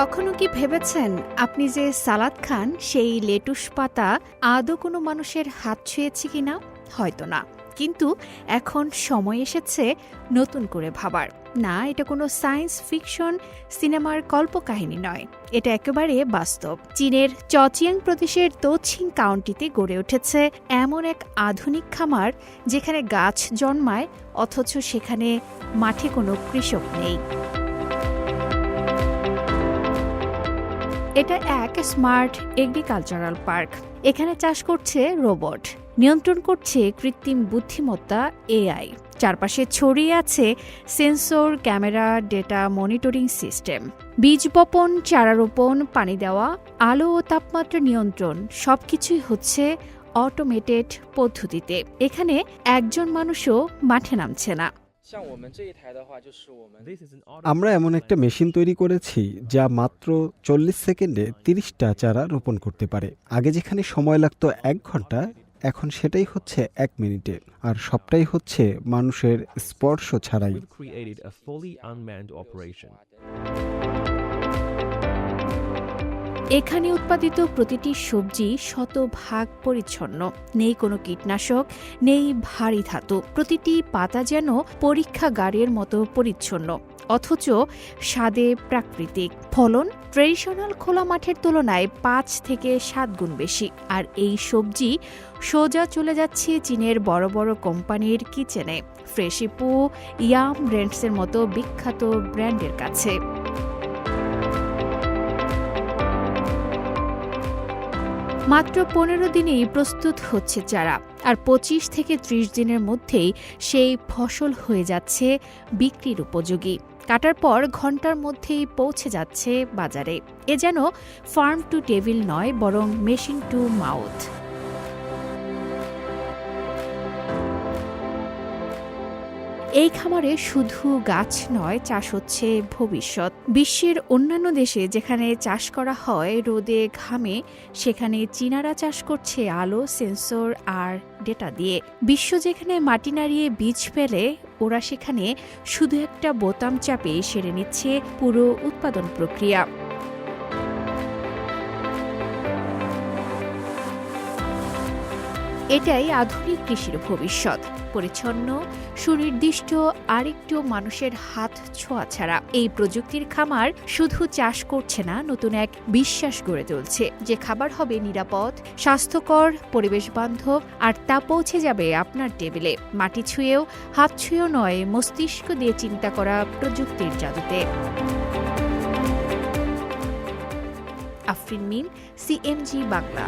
কখনো কি ভেবেছেন আপনি যে সালাদ খান, সেই লেটুস পাতা আদৌ কোনো মানুষের হাত ছুঁয়েছে কিনা হয়তো না। কিন্তু এখন সময় এসেছে নতুন করে ভাবার। না, এটা কোনো সায়েন্স ফিকশন সিনেমার কল্পকাহিনী নয়। এটা একেবারে বাস্তব। চীনের চচিয়াং প্রদেশের দক্ষিণ কাউন্টিতে গড়ে উঠেছে এমন এক আধুনিক খামার যেখানে গাছ জন্মায়, অথচ সেখানে মাঠে কোনো কৃষক নেই। এটা এক স্মার্ট এগ্রিকালচারাল পার্ক। এখানে চাষ করছে রোবট, নিয়ন্ত্রণ করছে কৃত্রিম বুদ্ধিমত্তা এআই। চারপাশে ছড়িয়ে আছে sensor, camera, data monitoring system. বীজ বপন, চারা রোপণ, পানি দেওয়া, আলো ও তাপমাত্রা নিয়ন্ত্রণ, সবকিছুই হচ্ছে অটোমেটেড পদ্ধতিতে। এখানে একজন মানুষও মাঠে নামছে না। আমরা এমন একটা মেশিন তৈরি করেছি যা মাত্র চল্লিশ সেকেন্ডে তিরিশটা চারা রোপণ করতে পারে। আগে যেখানে সময় লাগতো এক ঘণ্টা এখন সেটাই হচ্ছে এক মিনিটে। আর সবটাই হচ্ছে মানুষের স্পর্শ ছাড়াই। এখানে উৎপাদিত প্রতিটি সবজি শতভাগ পরিচ্ছন্ন। নেই কোনো কীটনাশক, নেই ভারী ধাতু। প্রতিটি পাতা যেন পরীক্ষাগারের মতো পরিচ্ছন্ন। অথচ স্বাদে প্রাকৃতিক। ফলন ট্রেডিশনাল খোলা মাঠের তুলনায় পাঁচ থেকে সাত গুণ বেশি। আর এই সবজি সোজা চলে যাচ্ছে চীনের বড় বড় কোম্পানির কিচেনে। ফ্রেশিপু, ইয়াম ব্র্যান্ডসের মতো বিখ্যাত ব্র্যান্ডের কাছে। মাত্র পনেরো দিনেই প্রস্তুত হচ্ছে চারা আর পঁচিশ থেকে ত্রিশ দিনের মধ্যেই সেই ফসল হয়ে যাচ্ছে বিক্রির উপযোগী। কাটার পর ঘণ্টার মধ্যেই পৌঁছে যাচ্ছে বাজারে। এ যেন ফার্ম টু টেবিল নয়, বরং মেশিন টু মাউথ। এই খামারে শুধু গাছ নয়, চাষ হচ্ছে ভবিষ্যৎ। বিশ্বের অন্যান্য দেশে যেখানে চাষ করা হয়, রোদে, ঘামে, সেখানে চীনারা চাষ করছে আলো, সেন্সর আর ডেটা দিয়ে। বিশ্ব যেখানে মাটি নাড়িয়ে বীজ ফেলে, ওরা সেখানে শুধু একটা বোতাম চাপে সেরে নিচ্ছে পুরো উৎপাদন প্রক্রিয়া। এটাই আধুনিক কৃষির ভবিষ্যৎ। পরিচ্ছন্ন, সুনির্দিষ্ট, আরেকটু মানুষের হাত ছোঁয়া ছাড়া। এই প্রযুক্তির খামার শুধু চাষ করছে না, নতুন এক বিশ্বাস গড়ে তুলছে যে খাবার হবে নিরাপদ, স্বাস্থ্যকর পরিবেশ বান্ধব আর তা পৌঁছে যাবে আপনার টেবিলে। মাটি ছুঁয়েও, হাত ছুঁয়েও নয়, মস্তিষ্ক দিয়ে চিন্তা করা প্রযুক্তির জাদুতে। আফরিন মিম, সিএমজি বাংলা।